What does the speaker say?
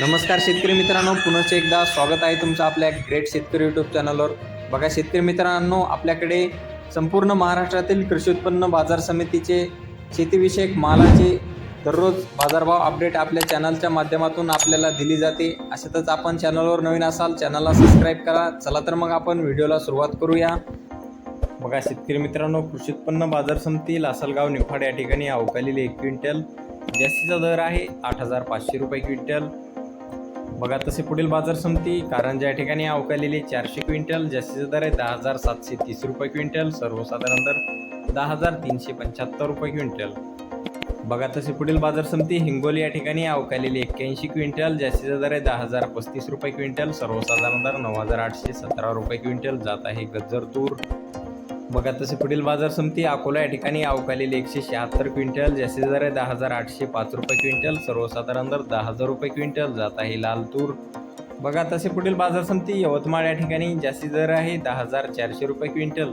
नमस्कार शेतकरी मित्रांनो पुनश्च एकदा स्वागत आहे तुमचं आपल्या ग्रेट शेतकरी यूट्यूब चॅनलवर बघा शेतकरी मित्रांनो आपल्याकडे संपूर्ण महाराष्ट्रातील कृषी उत्पन्न बाजार समितीचे शेतीविषयक मालाचे दररोज बाजारभाव अपडेट आपल्या चॅनलच्या माध्यमातून आपल्याला दिली जाते. अशातच आपण चॅनलवर नवीन असाल चॅनलला सबस्क्राईब करा. चला तर मग आपण व्हिडिओला सुरुवात करूया. बघा शेतकरी मित्रांनो कृषी उत्पन्न बाजार समिती लासलगाव निफाड या ठिकाणी अवकालेली एक क्विंटल जास्तीचा दर आहे आठ हजार पाचशे रुपये क्विंटल. बघा तसे पुढील बाजार समिती कारंजा या ठिकाणी अवकालेली चारशे क्विंटल जास्तीचा दर आहे दहा हजार सातशे तीस रुपये क्विंटल सर्वसाधारण दर दहा हजार तीनशे पंच्याहत्तर रुपये क्विंटल. बघा तसे पुढील बाजार समिती हिंगोली या ठिकाणी अवकालेली एक्क्याऐंशी क्विंटल जास्तीचा दर आहे दहा हजार पस्तीस रुपये क्विंटल सर्वसाधारण दर नऊ हजार आठशे सतरा रुपये क्विंटल जात आहे गज्जर तूर बघा तसे पुढील बाजार समिती अकोला या ठिकाणी अवकालेली एकशे शहात्तर क्विंटल जास्ती दर आहे दहा हजार आठशे पाच रुपये क्विंटल सर्वसाधारण दर दहा हजार रुपये क्विंटल जात आहे लाल तूर. बघा तसे पुढील बाजार समिती यवतमाळ या ठिकाणी जास्तीत दर आहे दहा हजार चारशे रुपये क्विंटल.